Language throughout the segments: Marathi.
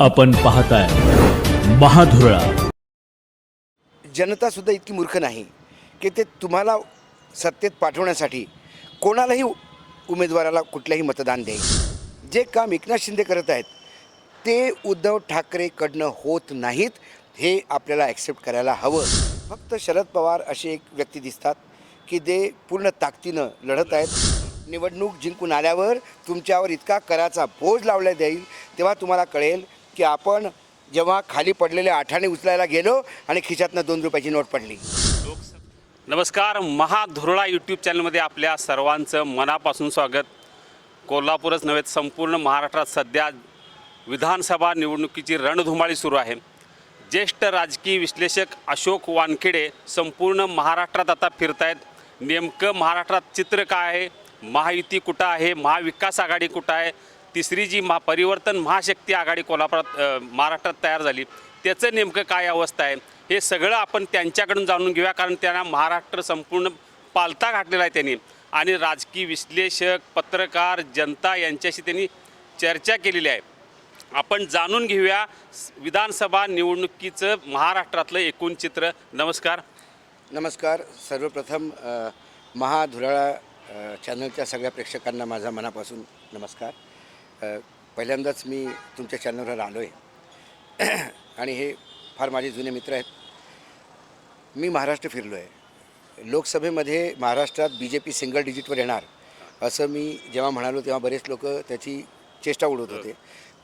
आपण पाहताय महाधुरळा. जनता सुद्धा इतकी मूर्ख नाही की ते तुम्हाला सत्तेत पाठवण्यासाठी कोणालाही उमेदवाराला कुठल्याही मतदान देईल. जे काम एकनाथ शिंदे करत आहेत ते उद्धव ठाकरेकडनं होत नाहीत हे आपल्याला ॲक्सेप्ट करायला हवं. फक्त शरद पवार असे एक व्यक्ती दिसतात की ते पूर्ण ताकदीनं लढत आहेत. निवडणूक जिंकून आल्यावर तुमच्यावर इतका कराचा बोज लावला जाईल तेव्हा तुम्हाला कळेल की आपण जेव्हा खाली पडलेले आठाणे उचलायला गेलो आणि खिशातनं दोन रुपयाची नोट पडली. नमस्कार महाधुरळा यूट्यूब चॅनलमध्ये आपल्या सर्वांचं मनापासून स्वागत. कोल्हापूरच नव्हे संपूर्ण महाराष्ट्रात सध्या विधानसभा निवडणुकीची रणधुमाळी सुरू आहे. ज्येष्ठ राजकीय विश्लेषक अशोक वानखेडे संपूर्ण महाराष्ट्रात आता फिरत आहेत नेमकं महाराष्ट्रात चित्र काय आहे? महायुती कुठं आहे? महाविकास आघाडी कुठं आहे? तिसरी जी महा परिवर्तन महाशक्ती आघाडी कोल्हापुरात महाराष्ट्रात तयार झाली त्याचं नेमकं काय अवस्था आहे हे सगळं आपण त्यांच्याकडून जाणून घेऊया कारण त्यांना महाराष्ट्र संपूर्ण पालता घातलेला आहे त्यांनी. आणि राजकीय विश्लेषक पत्रकार जनता यांच्याशी त्यांनी चर्चा केलेली आहे. आपण जाणून घेऊया विधानसभा निवडणुकीचं महाराष्ट्रातलं एकूण चित्र. नमस्कार. नमस्कार. सर्वप्रथम महाधुराळा चॅनलच्या सगळ्या प्रेक्षकांना माझा मनापासून नमस्कार. पहिल्यांदाच मी तुमच्या चॅनलवर आलो आहे आणि हे फार माझे जुने मित्र आहेत. मी महाराष्ट्र फिरलो आहे लोकसभेमध्ये महाराष्ट्रात बी जे पी सिंगल डिजिटवर येणार असं मी जेव्हा म्हणालो तेव्हा बरेच लोक त्याची चेष्टा उडवत होते.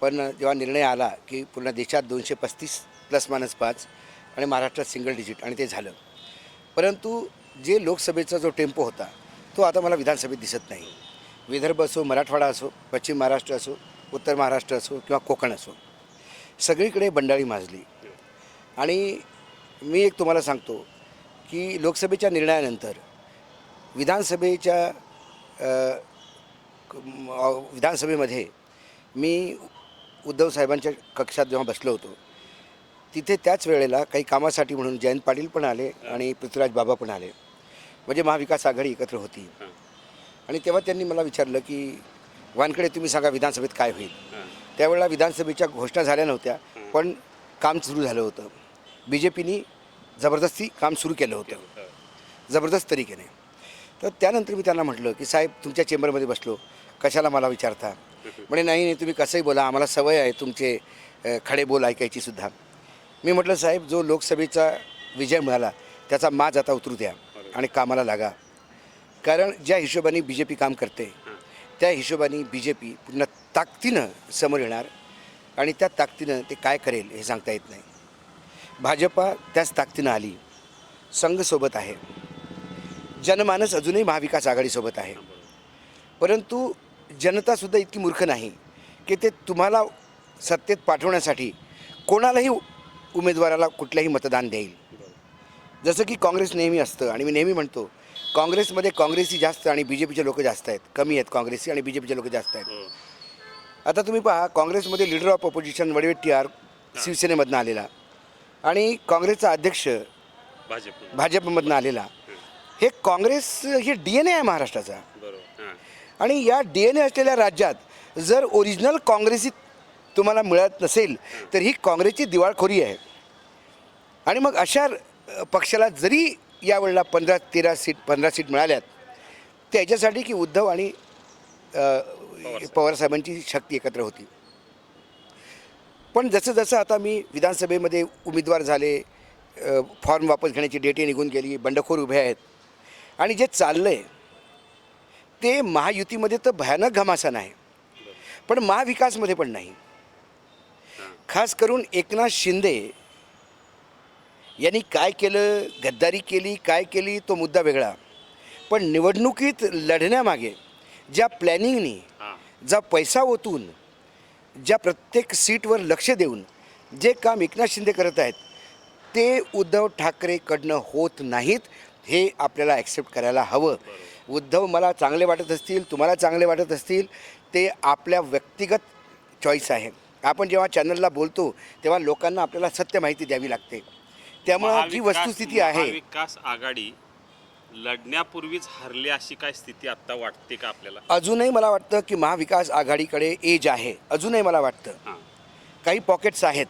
पण जेव्हा निर्णय आला की पूर्ण देशात दोनशे पस्तीस प्लस मायनस पाच आणि महाराष्ट्रात सिंगल डिजिट आणि ते झालं. परंतु जे लोकसभेचा जो टेम्पो होता तो आता मला विधानसभेत दिसत नाही. विदर्भ असो मराठवाडा असो पश्चिम महाराष्ट्र असो उत्तर महाराष्ट्र असो किंवा कोकण असो सगळीकडे बंडाळी माजली. आणि मी एक तुम्हाला सांगतो की लोकसभेच्या निर्णयानंतर विधानसभेच्या विधानसभेमध्ये मी उद्धव साहेबांच्या कक्षात जेव्हा बसलो होतो तिथे त्याच वेळेला काही कामासाठी म्हणून जयंत पाटील पण आले आणि पृथ्वीराज बाबा पण आले. म्हणजे महाविकास आघाडी एकत्र होती. आणि तेव्हा त्यांनी मला विचारलं की वानकडे तुम्ही सांगा विधानसभेत काय होईल? त्यावेळेला विधानसभेच्या घोषणा झाल्या नव्हत्या पण काम सुरू झालं होतं. बी जे पीनी जबरदस्ती काम सुरू केलं होतं. जबरदस्त तरीकेने. तर त्यानंतर मी त्यांना म्हटलं की साहेब तुमच्या चेंबरमध्ये बसलो. कशाला मला विचारता? म्हणे नाही नाही तुम्ही कसंही बोला. आम्हाला सवय आहे तुमचे खडे बोल ऐकायची सुद्धा. मी म्हटलं साहेब जो लोकसभेचा विजय मिळाला त्याचा माज आता उतरू द्या आणि कामाला लागा. कारण ज्या हिशोबाने बी जे पी काम करते त्या हिशोबाने बी जे पी पूर्ण ताकदीनं समोर येणार आणि त्या ताकदीनं ते काय करेल हे सांगता येत नाही. भाजपा त्याच ताकदीनं आली संघसोबत आहे जनमानस अजूनही महाविकास आघाडीसोबत आहे. परंतु जनतासुद्धा इतकी मूर्ख नाही की ते तुम्हाला सत्तेत पाठवण्यासाठी कोणालाही उमेदवाराला कुठल्याही मतदान देईल. जसं की काँग्रेस नेहमी असतं आणि मी नेहमी म्हणतो काँग्रेसमध्ये काँग्रेसी जास्त आणि बी जे पीचे लोक जास्त आहेत. कमी आहेत काँग्रेसी आणि बी जे पीचे लोक जास्त आहेत. आता तुम्ही पहा काँग्रेसमध्ये लीडर ऑफ ऑपोजिशन वडवेट्टीआर शिवसेनेमधनं आलेला. आणि काँग्रेसचा अध्यक्ष भाजप भाजपमधनं आलेला. हे काँग्रेस हे डी एन ए आहे महाराष्ट्राचा. बरोबर. आणि या डी एन ए असलेल्या राज्यात जर ओरिजिनल काँग्रेसी तुम्हाला मिळत नसेल तर ही काँग्रेसची दिवाळखोरी आहे. आणि मग अशा पक्षाला जरी यावेळेला पंधरा तेरा सीट पंधरा सीट मिळाल्यात. ते याच्यासाठी की उद्धव आणि पवारसाहेबांची शक्ती एकत्र होती. पण जसं जसं आता मी विधानसभेमध्ये उमेदवार झाले फॉर्म वापस घेण्याची डेटे निघून गेली बंडखोर उभे आहेत. आणि जे चाललं आहे ते महायुतीमध्ये तर भयानक घमासान आहे. पण महाविकासमध्ये पण नाही. खास करून एकनाथ शिंदे यांनी काय केलं गद्दारी केली काय केली तो मुद्दा वेगळा. पण निवडणुकीत लढण्यामागे ज्या प्लॅनिंगनी हां. जा पैसा ओतून ज्या प्रत्येक सीटवर लक्ष देऊन जे काम एकनाथ शिंदे करत आहेत ते उद्धव ठाकरेकडनं होत नाहीत हे आपल्याला ॲक्सेप्ट करायला हवं. उद्धव मला चांगले वाटत असतील तुम्हाला चांगले वाटत असतील ते आपल्या व्यक्तिगत चॉईस आहे. आपण जेव्हा चॅनलला बोलतो तेव्हा लोकांना आपल्याला सत्य माहिती द्यावी लागते. त्यामुळं जी वस्तुस्थिती आहे महाविकास आघाडी लढण्यापूर्वीच हरली अशी काय स्थिती आता वाटते का आपल्याला? अजूनही मला वाटतं की महाविकास आघाडीकडे एज आहे. अजूनही मला वाटतं. हां. काही पॉकेट्स आहेत.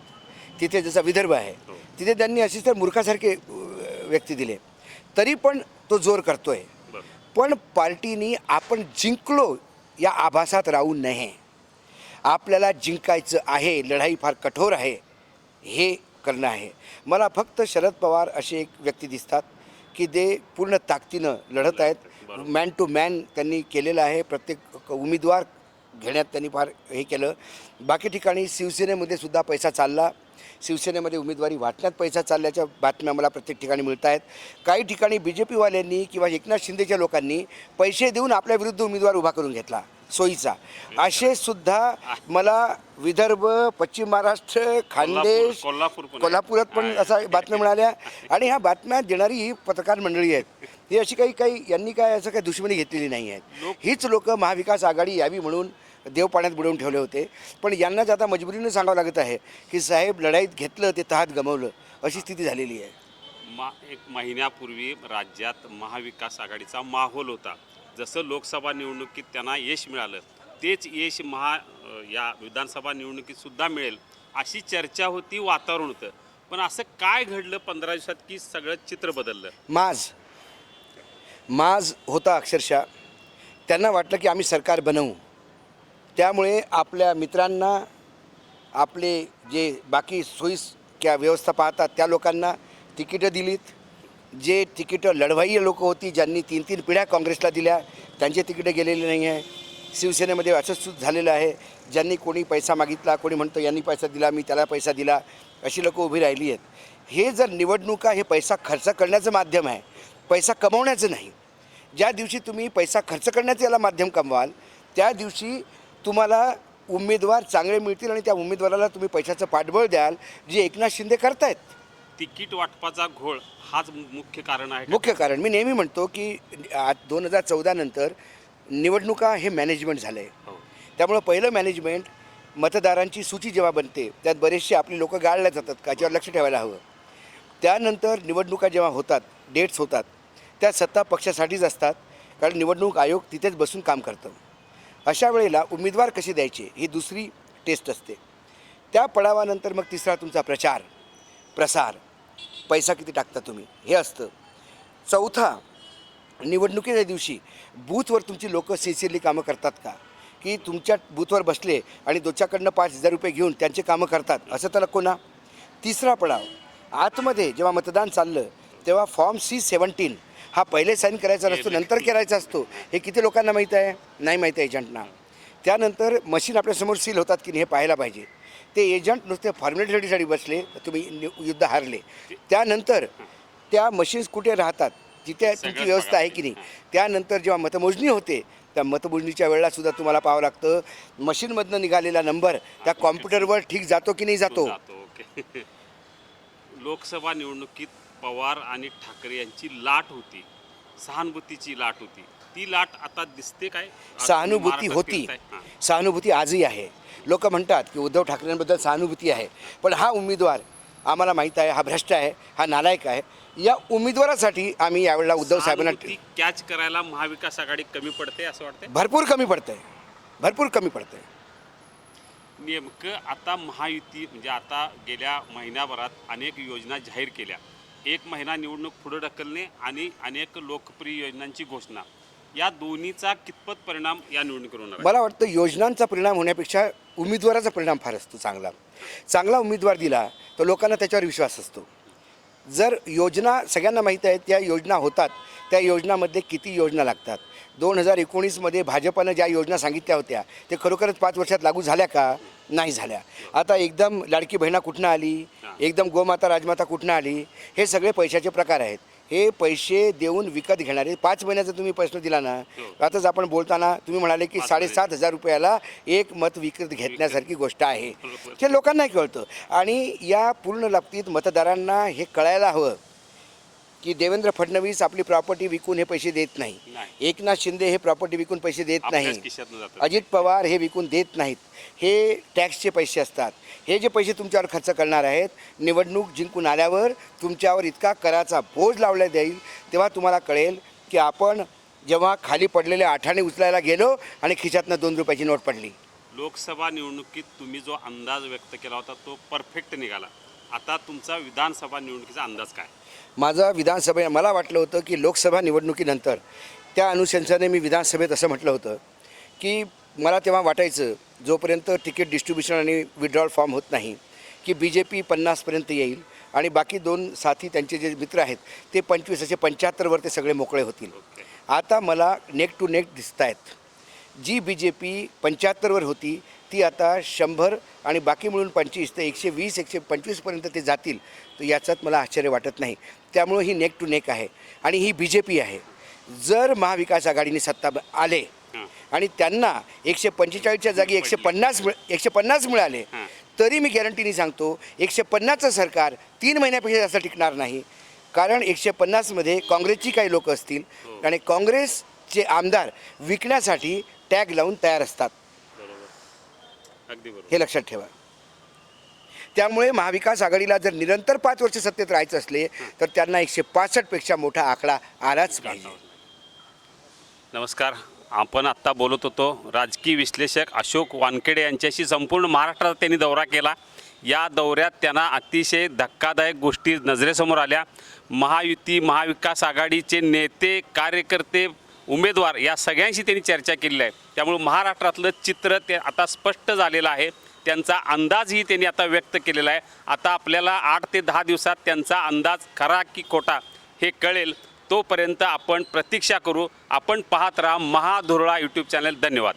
तिथे जसा विदर्भ आहे. तिथे त्यांनी अशीच तर मूर्खासारखे व्यक्ती दिले. तरी पण तो जोर करतोय. पण पार्टीनी आपण जिंकलो या आभासात राहू नये. आपल्याला जिंकायचं आहे लढाई फार कठोर आहे हे करणं आहे. मला फक्त शरद पवार असे एक व्यक्ती दिसतात की ते पूर्ण ताकदीनं लढत आहेत. मॅन टू मॅन त्यांनी केलेलं आहे. प्रत्येक उमेदवार घेण्यात त्यांनी फार हे केलं. बाकी ठिकाणी शिवसेनेमध्ये सुद्धा पैसा चालला. शिवसेनेमध्ये उमेदवारी वाटण्यात पैसा चालल्याच्या बातम्या मला प्रत्येक ठिकाणी मिळत आहेत. काही ठिकाणी बी जे पीवाल्यांनी किंवा एकनाथ शिंदेच्या लोकांनी पैसे देऊन आपल्या विरुद्ध उमेदवार उभा करून घेतला. सोयीचा. असे सुद्धा मला विदर्भ पश्चिम महाराष्ट्र खानदेश कोल्हापूर. कोल्हापुरात पण. असा बातम्या मिळाल्या. आणि ह्या बातम्या देणारी ही पत्रकार मंडळी आहेत. ही अशी काही काही यांनी काय असं काही दुश्मनी घेतलेली नाही आहे हीच लोक महाविकास आघाडी यावी म्हणून देव पाण्यात बुडवून ठेवले होते. पण यांनाच आता मजबुरीनं सांगावं लागत आहे की साहेब लढाईत घेतलं ते तहात गमवलं अशी स्थिती झालेली आहे. मा एक महिन्यापूर्वी राज्यात महाविकास आघाडीचा माहोल होता. जसं लोकसभा निवडणुकीत त्यांना यश मिळालं तेच यश महा या विधानसभा निवडणुकीतसुद्धा मिळेल अशी चर्चा होती वातावरण होतं. पण असं काय घडलं पंधरा दिवसात की सगळं चित्र बदललं? माज माज होता अक्षरशः. त्यांना वाटलं की आम्ही सरकार बनवू. त्यामुळे आपल्या मित्रांना आपले जे बाकी सोयीस क्या व्यवस्था पाहतात त्या लोकांना तिकीटं दिलीत. जे तिकीटं लढवाई लोक होती ज्यांनी तीन तीन पिढ्या काँग्रेसला दिल्या त्यांचे तिकीटं गेलेले नाही आहे शिवसेनेमध्ये असंच झालेलं आहे. ज्यांनी कोणी पैसा मागितला कोणी म्हणतो यांनी पैसा दिला मी त्याला पैसा दिला अशी लोकं उभी राहिली आहेत. हे जर निवडणुका हे पैसा खर्च करण्याचं माध्यम आहे पैसा कमवण्याचं नाही ज्या दिवशी तुम्ही पैसा खर्च करण्याचं याला माध्यम कमवाल त्या दिवशी तुम्हाला उमेदवार चांगले मिळतील आणि त्या उमेदवाराला तुम्ही पैशाचं पाठबळ द्याल जे एकनाथ शिंदे करतायत. तिकीट वाटपाचा घोळ हाच मुख्य कारण आहे? मुख्य कारण. मी नेहमी म्हणतो की आज दोन हजार चौदा नंतर निवडणुका हे मॅनेजमेंट झालं आहे. त्यामुळं पहिलं मॅनेजमेंट मतदारांची सूची जेव्हा बनते त्यात बरेचसे आपली लोकं गाळल्या जातात का याच्यावर लक्ष ठेवायला हवं. त्यानंतर निवडणुका जेव्हा होतात डेट्स होतात त्या सत्ता पक्षासाठीच असतात कारण निवडणूक आयोग तिथेच बसून काम करतं. अशा वेळेला उमेदवार कसे द्यायचे ही दुसरी टेस्ट असते. त्या पडावानंतर मग तिसरा तुमचा प्रचार प्रसार. पैसा किती टाकता तुम्ही? हे असतं. चौथा निवडणुकीच्या दिवशी बूथवर तुमची लोकं सिन्सिअरली कामं करतात का? की तुमच्या बूथवर बसले आणि दोच्याकडनं पाच हजार रुपये घेऊन त्यांचे कामं करतात असं तर नको ना तिसरा पडाव आतमध्ये जेव्हा मतदान चाललं तेव्हा फॉर्म सी सेवन्टीन हा पहिले साईन करायचा नसतो नंतर करायचा असतो. हे किती लोकांना माहीत आहे? नाही माहीत आहे एजंटना. त्यानंतर मशीन आपल्यासमोर सील होतात की नाही हे पाहायला पाहिजे. ते एजंट नुसते फॉर्मॅलिटीसाठी बसले तुम्ही युद्ध हारले. त्यानंतर त्या मशीन्स कुठे राहतात तिथे तुमची व्यवस्था आहे की नाही त्यानंतर जेव्हा मतमोजणी होते त्या मतमोजणीच्या वेळेला सुद्धा तुम्हाला पाहावं लागतं मशीनमधनं निघालेला नंबर त्या कॉम्प्युटरवर ठीक जातो की नाही जातो? लोकसभा निवडणुकीत पवार आणि ठाकरे यांची लाट होती सहानुभूतीची लाट होती. ती लाट आता दिसते काय? सहानुभूती होती. हां. सहानुभूती आजही आहे. लोक म्हणतात की उद्धव ठाकरेंबद्दल सहानुभूती आहे. पण हा उमेदवार आम्हाला माहीत आहे हा भ्रष्ट आहे हा नालायक आहे. या उमेदवारासाठी आम्ही यावेळेला उद्धव साहेबांना कॅच करायला महाविकास आघाडी कमी पडते असं वाटतंय? भरपूर कमी पडतंय. भरपूर कमी पडतंय. नेमकं आता महायुती म्हणजे आता गेल्या महिन्याभरात अनेक योजना जाहीर केल्या. एक महिना निवडणूक पुढे ढकलणे आणि अनेक लोकप्रिय योजनांची घोषणा. या दोन्हीचा कितपत परिणाम या निवडणुकीवर होणार आहे? मला वाटतं योजनांचा परिणाम होण्यापेक्षा उमेदवाराचा परिणाम फार असतो चांगला. चांगला उमेदवार दिला तर लोकांना त्याच्यावर विश्वास असतो. जर योजना सगळ्यांना माहीत आहे त्या योजना होतात. त्या योजनामध्ये किती योजना लागतात? दोन हजार एकोणीसमध्ये भाजपनं ज्या योजना सांगितल्या होत्या ते खरोखरच पाच वर्षात लागू झाल्या का? नाही झाल्या. आता एकदम लाडकी बहिणा कुठनं आली? एकदम गोमाता राजमाता कुठनं आली? हे सगळे पैशाचे प्रकार आहेत. हे पैसे देऊन विकत घेणारे पाच महिन्याचा तुम्ही प्रश्न दिला ना आताच आपण बोलताना तुम्ही म्हणाले की साडेसात हजार रुपयाला एक मत विकत घेतण्यासारखी गोष्ट आहे. हे लोकांना कळतं. आणि या पूर्ण बाबतीत मतदारांना हे कळायला हवं. की देवेंद्र फडणवीस आपली प्रॉपर्टी विकून हे पैसे देत नाही. एकनाथ शिंदे हे प्रॉपर्टी विकून पैसे देत नाही. अजित पवार हे विकून देत नाहीत. हे टॅक्सचे पैसे असतात. हे जे पैसे तुमच्यावर खर्च करणार आहेत निवडणूक जिंकून आल्यावर तुमच्यावर इतका कराचा बोज लावला जाईल तेव्हा तुम्हाला कळेल की आपण जेव्हा खाली पडलेले आठाणे उचलायला गेलो आणि खिशातनं दोन रुपयाची नोट पडली. लोकसभा निवडणुकीत तुम्ही जो अंदाज व्यक्त केला होता तो परफेक्ट निघाला. आता तुमचा विधानसभा निवडणुकीचा अंदाज काय? माझा विधानसभे मला वाटलं होतं की लोकसभा निवडणुकीनंतर त्या अनुशंसाने मी विधानसभेत असं म्हटलं होतं की मला तेव्हा वाटायचं जोपर्यंत तिकीट डिस्ट्रीब्युशन आणि विड्रॉल फॉर्म होत नाही की बी जे पी पन्नासपर्यंत येईल आणि बाकी दोन साथी त्यांचे जे मित्र आहेत ते पंचवीस असे पंच्याहत्तरवर ते सगळे मोकळे होतील. आता मला नेक टू नेक दिसत आहेत जी बी जे पी पंच्याहत्तरवर होती ती आता शंभर आणि बाकी मिळून पंचवीस ते एकशे वीस एकशे पंचवीसपर्यंत ते जातील तर याच्यात मला आश्चर्य वाटत नाही. त्यामुळं ही नेक टू नेक आहे आणि ही बी जे पी आहे. जर महाविकास आघाडीने सत्ता आले हां. आणि त्यांना एकशे पंचेचाळीसच्या जागी एकशे पन्नास मिळ एकशे पन्नास मिळाले हां. तरी मी गॅरंटीने सांगतो एकशे पन्नासचं सरकार तीन महिन्यापेक्षा जास्त टिकणार नाही. कारण एकशे पन्नासमध्ये काँग्रेसची काही लोक असतील आणि काँग्रेसचे आमदार विकण्यासाठी टॅग लावून तयार असतात. बरोबर. अगदी बरोबर. हे लक्षात ठेवा. त्यामुळे महाविकास आघाडीला जर निरंतर पाच वर्ष सत्तेत राहायचं असले तर त्यांना एकशे पासष्टपेक्षा मोठा आकडा आलाच पाहिजे. नमस्कार. आपण आत्ता बोलत होतो राजकीय विश्लेषक अशोक वानखेडे यांच्याशी संपूर्ण महाराष्ट्रात त्यांनी दौरा केला. या दौऱ्यात त्यांना अतिशय धक्कादायक गोष्टी नजरेसमोर आल्या. महायुती महाविकास आघाडीचे नेते कार्यकर्ते उमेदवार या सगळ्यांशी त्यांनी चर्चा केलेली आहे. त्यामुळे महाराष्ट्रातलं चित्र ते आता स्पष्ट झालेलं आहे. त्यांचा अंदाजही त्यांनी आता व्यक्त केलेला आहे. आता आपल्याला आठ ते दहा दिवसात त्यांचा अंदाज खरा की खोटा हे कळेल. तोपर्यंत आपण प्रतीक्षा करू. आपण पाहत राहा महाधुरळा यूट्यूब चॅनल धन्यवाद.